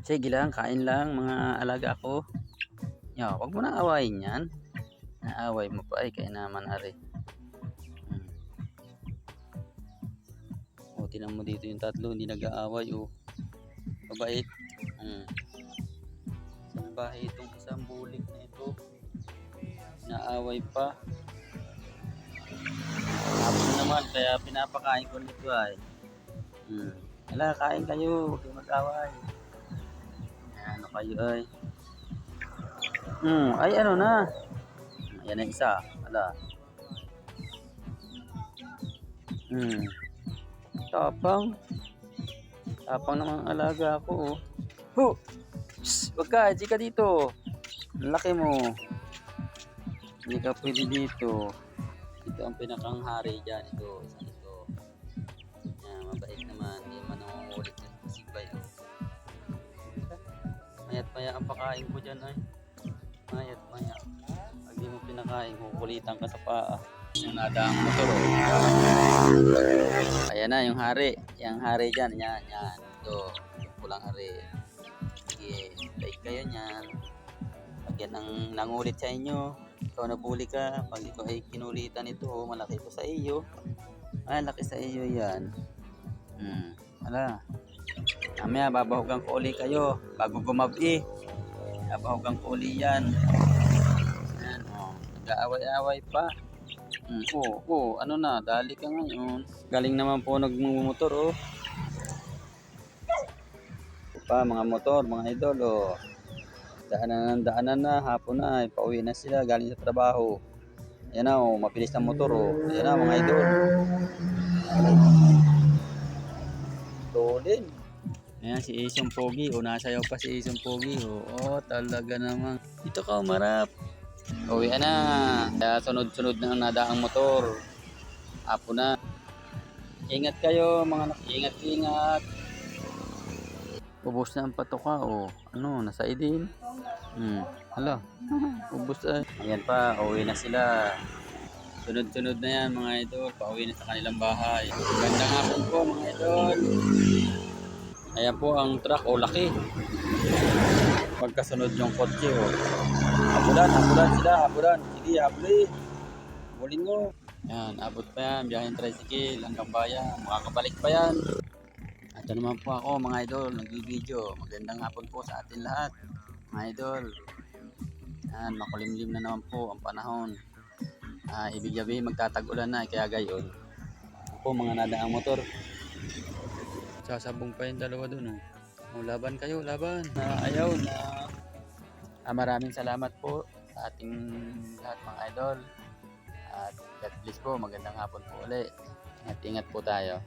Sige lang, kain lang mga alaga ko. Yo, wag mo nang awayin yan. Naaway mo pa ay kaya naman ari. Hmm. O, tinan mo dito yung tatlo, hindi nag-aaway o. Mabait. Hmm. Sa bahay itong isang bulik na ito. Naaway pa. Tapos naman, kaya pinapakain ko nito ay. Hmm. Wala, kain kayo. Huwag kayo mag-away. Kayo ay. Hmm, ay ano na. Ayan na isa. Wala. Hmm. Tapang. Tapang namang alaga ko. Oh. Hu! Shh! Wag ka, hindi ka dito. Ang laki mo. Hindi ka pwede dito. Ito ang pinakang hari dyan. Ito. Mayat maya ang pakain ko dyan ay. Mayat maya. Pag di mo pinakain, kukulitan ka sa paa. Yung nadaang motor oh. Ayan na yung hari. Yung hari dyan. Yan, yan. Ito. Yung pulang hari. Sige. Like kayo yan ang nangulit sa inyo, ikaw nabuli ka. Pag ikaw ay kinulitan ito, malaki ito sa iyo. Ay, laki sa iyo yan. Hmm. Ala. Mamaya, babahugan ko uli kayo bago gumabi. Babahugan ko uli yan. Yan, oh. Nag-aaway-aaway pa. Hmm. Oo, oh, ano na, dali ka ngayon. Galing naman po nagmumotor, oh. Pa, mga motor, mga idol, oh. Daanan daanan na, hapon na, pauwi na sila, galing sa trabaho. Yan na, oh, mabilis na motor, oh. Yan na, mga idol. Ayan, si Isong Pogi. O, nasayaw pa si Isong Pogi. O, oh, talaga naman. Dito ka, umarap. Uwi na. Kaya sunod-sunod na ang nadaang motor. Apo na. Ingat kayo, mga anak. Ingat, ingat. Ubus na ang patoka. O, ano, nasa idin. Hmm, hala. Ubus na. Ayan pa, uwi na sila. Sunod-sunod na yan mga idol. Pauwi na sa kanilang bahay. Gandang hapon po mga idol. Ayan po ang truck o laki. Pagkasunod yung kotse o. Habulan, habulan sila, habulan. Sige, habulin. Habulin mo. Yan, abot pa yan. Biyahin tricycle hanggang bayan. Makakabalik pa yan. Ito naman po ako mga idol, nag-video. Magandang hapon po sa atin lahat. Mga idol. Yan, makulimlim na naman po ang panahon. Ah, ibig sabihin magtatag-ulan na kaya gayon. Ako mga nadaang motor. Sasabong pa yung dalawa dun oh. Oh, laban kayo, laban. Na ayaw na ah, maraming salamat po sa ating lahat mga idol. At God bless po, magandang hapon po ulit. Ingat-ingat po tayo.